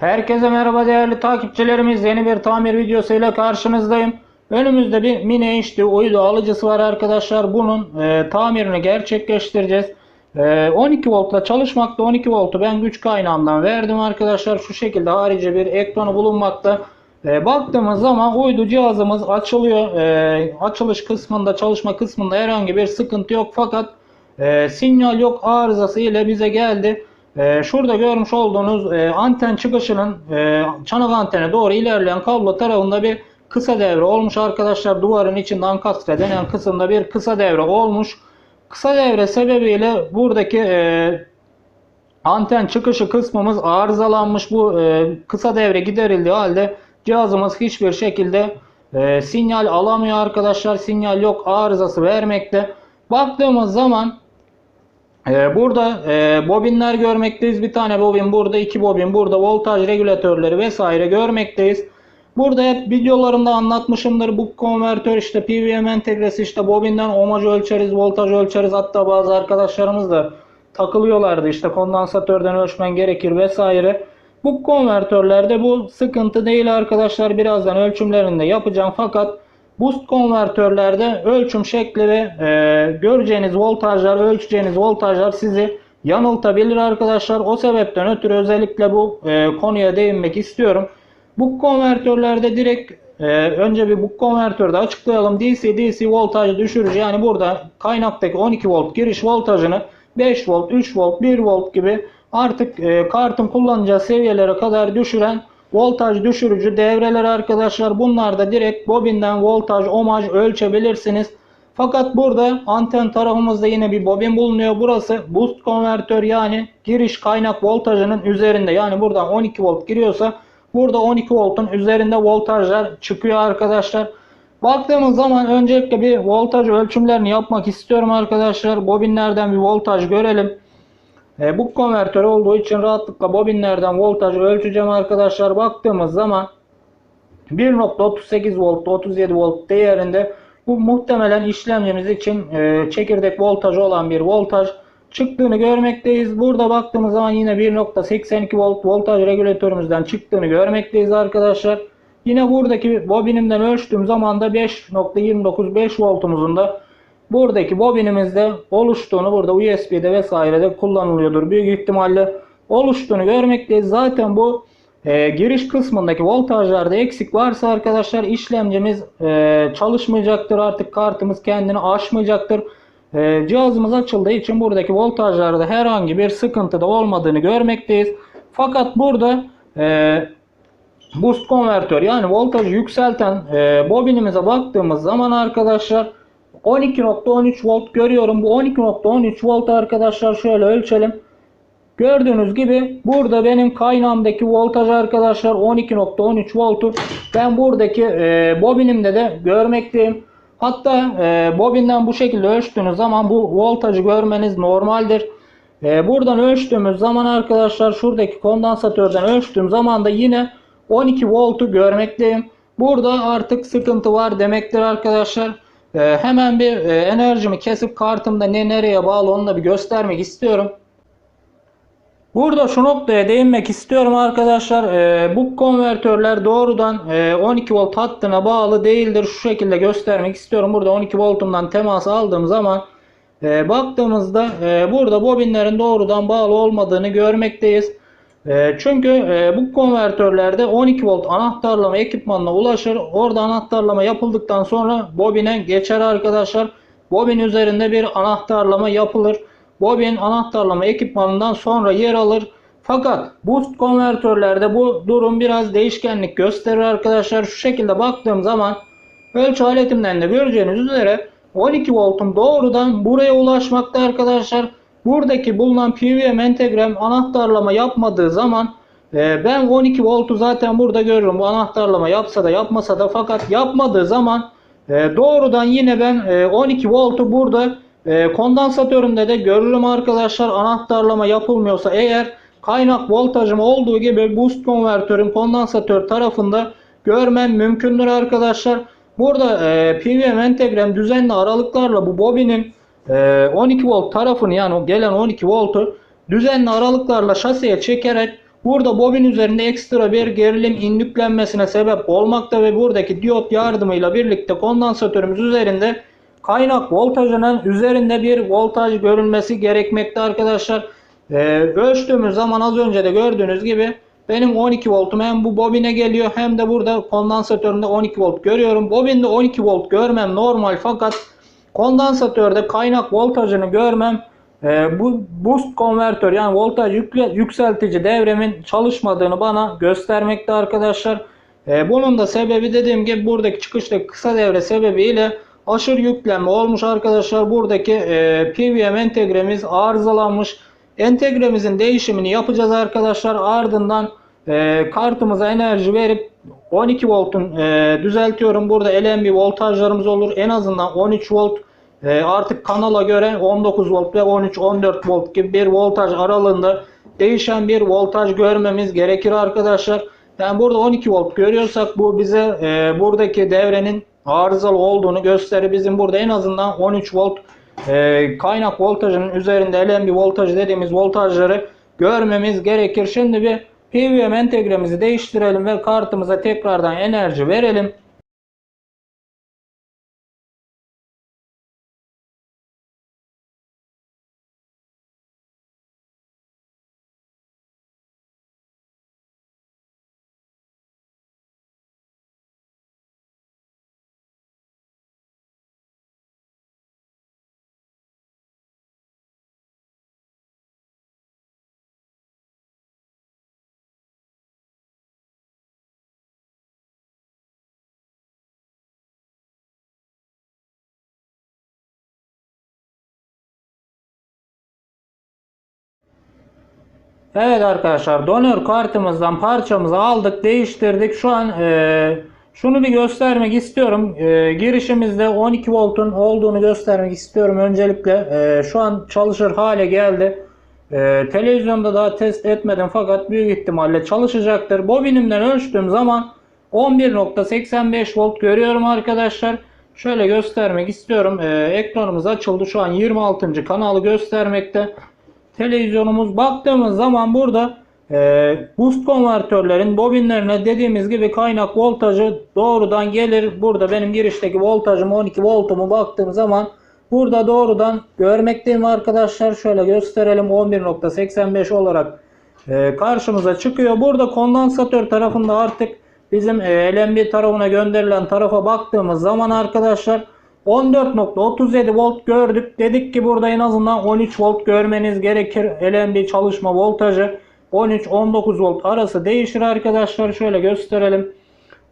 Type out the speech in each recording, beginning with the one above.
Herkese merhaba değerli takipçilerimiz. Yeni bir tamir videosuyla karşınızdayım. Önümüzde bir Mini HD uydu alıcısı var arkadaşlar. Bunun e, tamirini gerçekleştireceğiz. E, 12 voltla çalışmakta. 12 voltu ben güç kaynağımdan verdim arkadaşlar. Şu şekilde harici bir ekranı bulunmakta. E, baktığımız zaman uydu cihazımız açılıyor. E, açılış kısmında çalışma kısmında herhangi bir sıkıntı yok. Fakat e, sinyal yok arızası ile bize geldi. E, şurada görmüş olduğunuz e, anten çıkışının e, çanak antene doğru ilerleyen kablo tarafında bir kısa devre olmuş arkadaşlar. Duvarın içinde ankastre denen kısımda bir kısa devre olmuş. Kısa devre sebebiyle buradaki e, anten çıkışı kısmımız arızalanmış. Bu e, kısa devre giderildiği halde cihazımız hiçbir şekilde e, sinyal alamıyor arkadaşlar. Sinyal yok arızası vermekte. Baktığımız zaman burada e, bobinler görmekteyiz. Bir tane bobin burada, iki bobin burada, voltaj regülatörleri vesaire görmekteyiz. Burada hep videolarımda anlatmışımdır. Bu konvertör işte PWM entegresi işte bobinden ohmaj ölçeriz, voltaj ölçeriz. Hatta bazı arkadaşlarımız da takılıyorlardı işte kondansatörden ölçmen gerekir vesaire. Bu konvertörlerde bu sıkıntı değil arkadaşlar. Birazdan ölçümlerini de yapacağım fakat Boost konvertörlerde ölçüm şekli ve e, göreceğiniz voltajlar, ölçeceğiniz voltajlar sizi yanıltabilir arkadaşlar. O sebepten ötürü özellikle bu e, konuya değinmek istiyorum. Bu konvertörlerde direkt e, önce bir bu konvertörde açıklayalım. DC DC voltaj düşürücü yani burada kaynaktaki 12 volt giriş voltajını 5 volt, 3 volt, 1 volt gibi artık e, kartın kullanacağı seviyelere kadar düşüren voltaj düşürücü devreler arkadaşlar. Bunlar da direkt bobinden voltaj, omaj ölçebilirsiniz. Fakat burada anten tarafımızda yine bir bobin bulunuyor. Burası boost konvertör yani giriş kaynak voltajının üzerinde. Yani buradan 12 volt giriyorsa burada 12 voltun üzerinde voltajlar çıkıyor arkadaşlar. Baktığımız zaman öncelikle bir voltaj ölçümlerini yapmak istiyorum arkadaşlar. Bobinlerden bir voltaj görelim. E, bu konvertör olduğu için rahatlıkla bobinlerden voltaj ölçeceğim arkadaşlar. Baktığımız zaman 1.38 volt 37 volt değerinde bu muhtemelen işlemcimiz için e, çekirdek voltajı olan bir voltaj çıktığını görmekteyiz. Burada baktığımız zaman yine 1.82 volt voltaj regülatörümüzden çıktığını görmekteyiz arkadaşlar. Yine buradaki bobinimden ölçtüğüm zaman da 5.29 5 voltumuzun da buradaki bobinimizde oluştuğunu burada USB'de vesairede kullanılıyordur. Büyük ihtimalle oluştuğunu görmekteyiz. Zaten bu e, giriş kısmındaki voltajlarda eksik varsa arkadaşlar işlemcimiz e, çalışmayacaktır. Artık kartımız kendini aşmayacaktır. E, cihazımız açıldığı için buradaki voltajlarda herhangi bir sıkıntı da olmadığını görmekteyiz. Fakat burada e, boost konvertör yani voltajı yükselten e, bobinimize baktığımız zaman arkadaşlar 12.13 volt görüyorum. Bu 12.13 volt arkadaşlar şöyle ölçelim. Gördüğünüz gibi burada benim kaynağımdaki voltaj arkadaşlar 12.13 voltu. Ben buradaki e, bobinimde de görmekteyim. Hatta e, bobinden bu şekilde ölçtüğünüz zaman bu voltajı görmeniz normaldir. E, buradan ölçtüğümüz zaman arkadaşlar şuradaki kondansatörden ölçtüğüm zaman da yine 12 voltu görmekteyim. Burada artık sıkıntı var demektir arkadaşlar. Ee, hemen bir e, enerjimi kesip kartımda ne nereye bağlı onu da bir göstermek istiyorum. Burada şu noktaya değinmek istiyorum arkadaşlar. Ee, bu konvertörler doğrudan e, 12 volt hattına bağlı değildir. Şu şekilde göstermek istiyorum. Burada 12 voltumdan temas aldığım zaman e, baktığımızda e, burada bobinlerin doğrudan bağlı olmadığını görmekteyiz. E, çünkü e, bu konvertörlerde 12 volt anahtarlama ekipmanına ulaşır. Orada anahtarlama yapıldıktan sonra bobine geçer arkadaşlar. Bobin üzerinde bir anahtarlama yapılır. Bobin anahtarlama ekipmanından sonra yer alır. Fakat boost konvertörlerde bu durum biraz değişkenlik gösterir arkadaşlar. Şu şekilde baktığım zaman ölçü aletimden de göreceğiniz üzere 12 voltum doğrudan buraya ulaşmakta arkadaşlar. Buradaki bulunan PWM entegrem anahtarlama yapmadığı zaman e, ben 12 voltu zaten burada görürüm. Bu anahtarlama yapsa da yapmasa da fakat yapmadığı zaman e, doğrudan yine ben e, 12 voltu burada e, kondansatörümde de görürüm arkadaşlar. Anahtarlama yapılmıyorsa eğer kaynak voltajım olduğu gibi boost konvertörün kondansatör tarafında görmem mümkündür arkadaşlar. Burada e, PWM entegrem düzenli aralıklarla bu bobinin 12 ee, volt tarafını yani gelen 12 voltu düzenli aralıklarla şaseye çekerek burada bobin üzerinde ekstra bir gerilim indüklenmesine sebep olmakta ve buradaki diyot yardımıyla birlikte kondansatörümüz üzerinde kaynak voltajının üzerinde bir voltaj görülmesi gerekmekte arkadaşlar. Ee, ölçtüğümüz zaman az önce de gördüğünüz gibi benim 12 voltum hem bu bobine geliyor hem de burada kondansatörümde 12 volt görüyorum. Bobinde 12 volt görmem normal fakat kondansatörde kaynak voltajını görmem e, bu boost konvertör yani voltaj yükseltici devremin çalışmadığını bana göstermekte arkadaşlar. E, bunun da sebebi dediğim gibi buradaki çıkıştaki kısa devre sebebiyle aşırı yüklenme olmuş arkadaşlar. Buradaki e, PWM entegremiz arızalanmış. Entegremizin değişimini yapacağız arkadaşlar. Ardından e, kartımıza enerji verip 12 voltun e, düzeltiyorum. Burada LNB voltajlarımız olur. En azından 13 volt e, artık kanala göre 19 volt ve 13-14 volt gibi bir voltaj aralığında değişen bir voltaj görmemiz gerekir arkadaşlar. Yani burada 12 volt görüyorsak bu bize e, buradaki devrenin arızalı olduğunu gösterir. Bizim burada en azından 13 volt e, kaynak voltajının üzerinde LNB voltajı dediğimiz voltajları görmemiz gerekir. Şimdi bir PWM entegremizi değiştirelim ve kartımıza tekrardan enerji verelim. Evet arkadaşlar donör kartımızdan parçamızı aldık değiştirdik. Şu an e, şunu bir göstermek istiyorum. E, girişimizde 12 voltun olduğunu göstermek istiyorum öncelikle. E, şu an çalışır hale geldi. E, televizyonda daha test etmedim fakat büyük ihtimalle çalışacaktır. Bobinimden ölçtüğüm zaman 11.85 volt görüyorum arkadaşlar. Şöyle göstermek istiyorum. E, ekranımız açıldı. Şu an 26. kanalı göstermekte televizyonumuz baktığımız zaman burada e, boost konvertörlerin bobinlerine dediğimiz gibi kaynak voltajı doğrudan gelir. Burada benim girişteki voltajım 12 voltumu baktığım zaman burada doğrudan görmekteyim arkadaşlar. Şöyle gösterelim 11.85 olarak e, karşımıza çıkıyor. Burada kondansatör tarafında artık bizim e, LNB tarafına gönderilen tarafa baktığımız zaman arkadaşlar 14.37 volt gördük. Dedik ki burada en azından 13 volt görmeniz gerekir. LNB çalışma voltajı 13-19 volt arası değişir arkadaşlar. Şöyle gösterelim.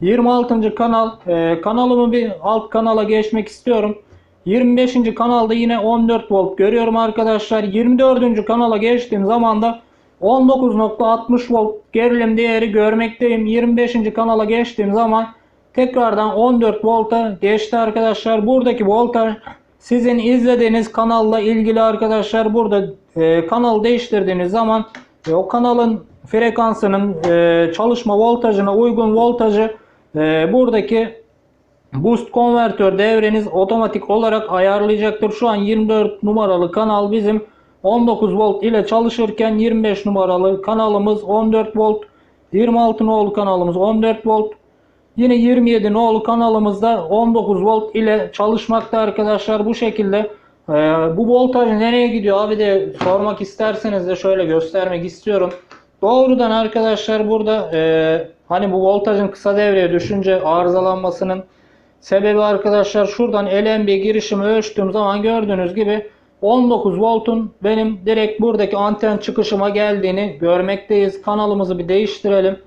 26. kanal. Ee, kanalımı bir alt kanala geçmek istiyorum. 25. kanalda yine 14 volt görüyorum arkadaşlar. 24. kanala geçtiğim zaman da 19.60 volt gerilim değeri görmekteyim. 25. kanala geçtiğim zaman tekrardan 14 volta geçti arkadaşlar. Buradaki voltaj sizin izlediğiniz kanalla ilgili arkadaşlar. Burada e, kanal değiştirdiğiniz zaman e, o kanalın frekansının e, çalışma voltajına uygun voltajı e, buradaki boost konvertör devreniz otomatik olarak ayarlayacaktır. Şu an 24 numaralı kanal bizim 19 volt ile çalışırken 25 numaralı kanalımız 14 volt 26 nolu kanalımız 14 volt Yine 27 nolu kanalımızda 19 volt ile çalışmakta arkadaşlar. Bu şekilde e, bu voltaj nereye gidiyor abi de sormak isterseniz de şöyle göstermek istiyorum. Doğrudan arkadaşlar burada e, hani bu voltajın kısa devreye düşünce arızalanmasının sebebi arkadaşlar şuradan LNB girişimi ölçtüğüm zaman gördüğünüz gibi 19 voltun benim direkt buradaki anten çıkışıma geldiğini görmekteyiz. Kanalımızı bir değiştirelim.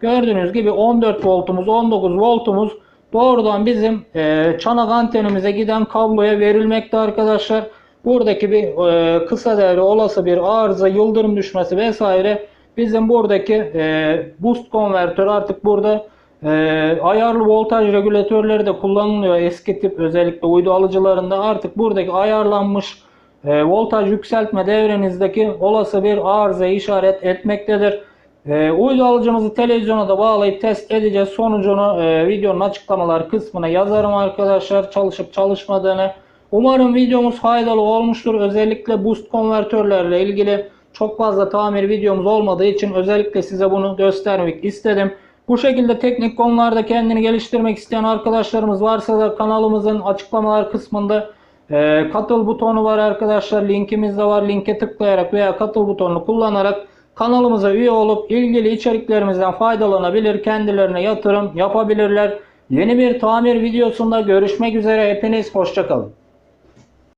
Gördüğünüz gibi 14 voltumuz 19 voltumuz doğrudan bizim e, çanak antenimize giden kabloya verilmekte arkadaşlar. Buradaki bir e, kısa devre olası bir arıza yıldırım düşmesi vesaire bizim buradaki e, boost konvertör artık burada e, ayarlı voltaj regülatörleri de kullanılıyor eski tip özellikle uydu alıcılarında artık buradaki ayarlanmış e, voltaj yükseltme devrenizdeki olası bir arıza işaret etmektedir. E, uydu alıcımızı televizyona da bağlayıp test edeceğiz. Sonucunu e, videonun açıklamalar kısmına yazarım arkadaşlar çalışıp çalışmadığını. Umarım videomuz faydalı olmuştur. Özellikle boost konvertörlerle ilgili çok fazla tamir videomuz olmadığı için özellikle size bunu göstermek istedim. Bu şekilde teknik konularda kendini geliştirmek isteyen arkadaşlarımız varsa da kanalımızın açıklamalar kısmında e, katıl butonu var arkadaşlar. Linkimiz de var. Linke tıklayarak veya katıl butonunu kullanarak kanalımıza üye olup ilgili içeriklerimizden faydalanabilir. Kendilerine yatırım yapabilirler. Yeni bir tamir videosunda görüşmek üzere. Hepiniz hoşçakalın.